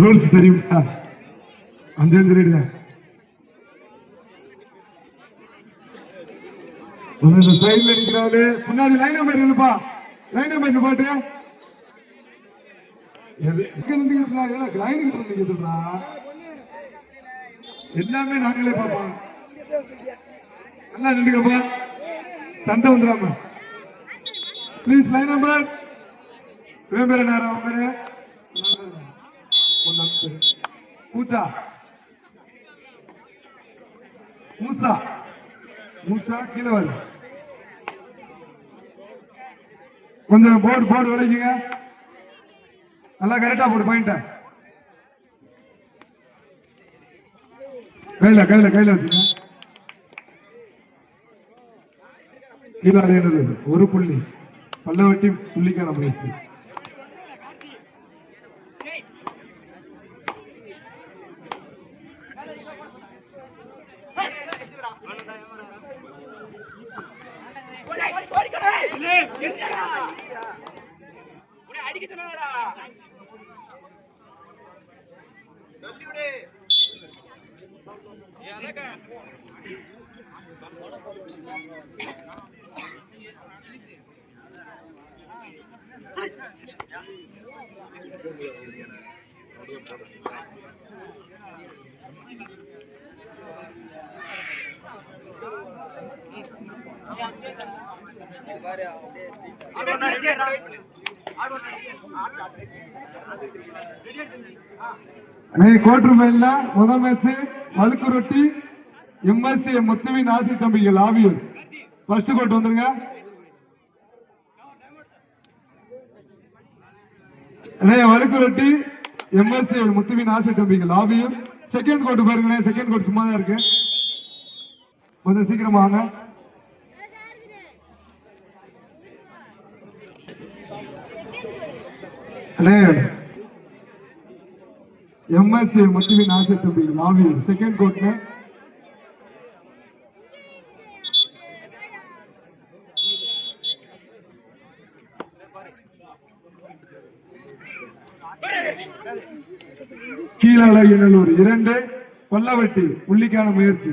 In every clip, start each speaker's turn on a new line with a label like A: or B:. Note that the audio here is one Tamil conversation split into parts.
A: ரூல்ஸ் தெரியுமா? அஞ்சு அஞ்சு ரேடு தான். இந்த சைடுல நிக்கிறாரு முன்னாடி லைன் நம்பர் லைன் நம்பர் பாட்டு. ஏன்னா எல்லாமே நாங்களே பார்ப்போம். நல்லா நின்றுக்கப்பா. சண்டை வந்துடாம. ப்ளீஸ் லைன் நம்பர் இவன் பேர் அவன் பேரு பூஜா. மூசா. மூசா கீழே வரு. கொஞ்சம் போர்டு போர்டு விளைக்குங்க. நல்லா கரெக்டா போடு பாயிண்ட கையில கையில கையில வச்சுங்க கீழே ஒரு புள்ளி. பல்ல வெட்டி புள்ளிக்கான முயற்சி. அண்ணே கோட்ரு மேல முதல் மேட்ச் வழுக்குரொட்டி எம்எஸ்சி முத்துவின் ஆசி தம்பிகள் ஆவியூர். ஃபர்ஸ்ட் கோட் வந்துருங்க. அண்ணே வழுக்கு ரொட்டி எம்எஸ்சி முத்துவின் ஆசை தம்பிகள் ஆவியூர். செகண்ட் கோட் பாருங்களேன் செகண்ட் கோட் சும்மா தான் இருக்கு. கொஞ்சம் சீக்கிரமா வாங்க அண்ணே. எம்எஸ்சி முத்துவின் ஆசை தம்பி லாவி செகண்ட் கோட்ல கீழழகினூர் இரண்டு கொல்லவட்டி புள்ளிக்கான முயற்சி.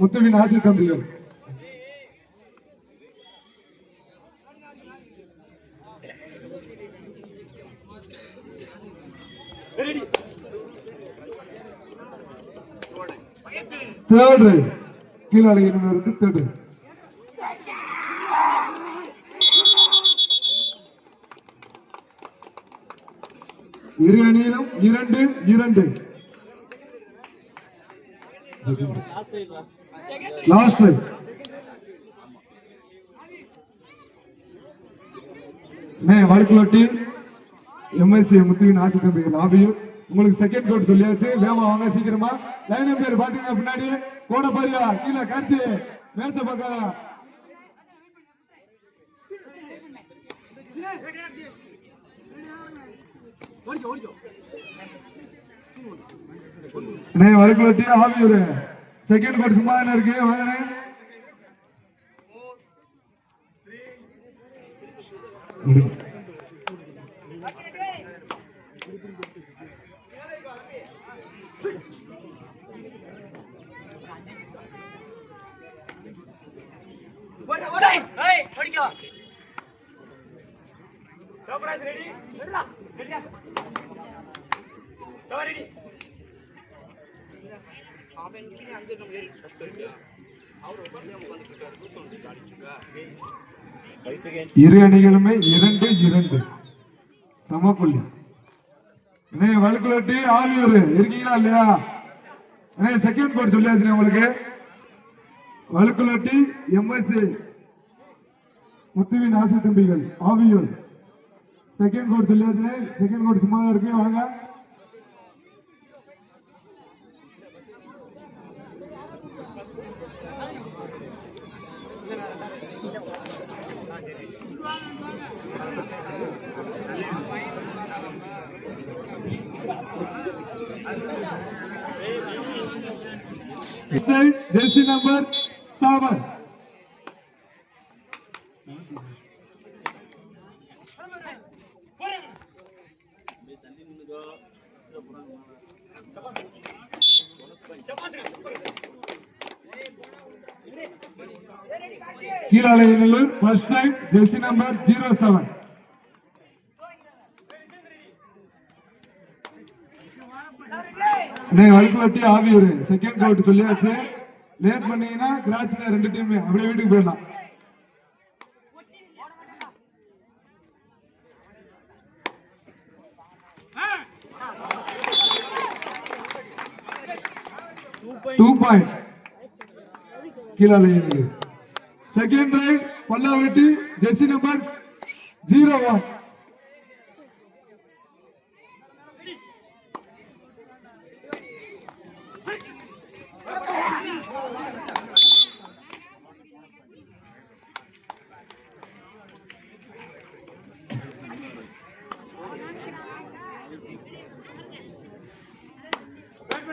A: முத்துவின் ஆசை தம்பிகள் தேர்டு இருக்கு தேர்டு. இரு அணியிலும் இரண்டு இரண்டு. லாஸ்ட் வழக்குலட்டி எம்எஸ்சி முத்துவின் ஆசை தம்பிகள் ஆபியும் உங்களுக்கு செகண்ட் கோட் சொல்லியாச்சு. வேமா வாங்க சீக்கிரமா. லைன் பேர் பாத்தீங்க பின்னாடி. கோடப்பாரியா கீழே கார்த்தி. மேட்ச பார்க்கலாம் அண்ணே வழக்குலட்டி ஆவியூர். செகண்ட் கோட் சும்மா தானே இருக்கு? வாங்கண்ணே முடிஞ்சு. இரு அணிகளுமே இரண்டு இரண்டு. சமப்புள்ளி அண்ணே வழுக்குலட்டி ஆலியூர் இருக்கீங்களா இல்லையா? அண்ணே செகண்ட் கோட் சொல்லியாச்சு உங்களுக்கு. வழுக்குலட்டி எம்எஸ் முத்துவின் ஆசை தம்பிகள் ஆவியூர். செகண்ட் கோட் சொல்லியாச்சுனே செகண்ட் கோட் சும்மா தான் இருக்கு வாங்க. Jersey number seven Keezhalaiyanallur first line jersey number zero seven அண்ணே வழுக்குவட்டி ஆவியூர் செகண்ட் கவுட் சொல்லியாச்சு. லேட் பண்ணீங்கன்னா கிராச்சில ரெண்டு டீம் அப்படியே வீட்டுக்கு போயிடலாம். டூ பாயிண்ட் கீழே second right Pallavatti jersey number zero one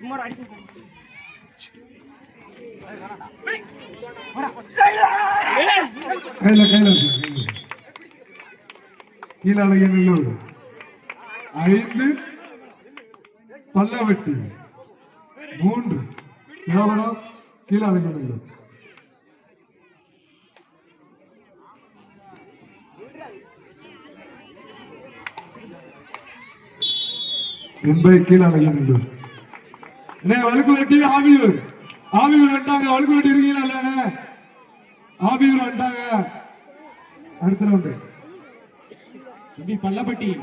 A: சும்மா கையில கையில வச்சு, கையில ஐந்து பல்லவட்டி மூன்று கேவலம் கீழாலையநல்லூர் என்பதை கீழாலையநல்லூர் அண்ணே வழுக்கு வெட்டி ஆவியூர். ஆவியூர் வந்துட்டாங்க. வழுக்கு வெட்டி இருக்கீங்களா இல்லைண்ணே ஆவியூர் வந்துட்டாங்க. அடுத்த ரவுண்டு
B: பள்ளப்பட்டி.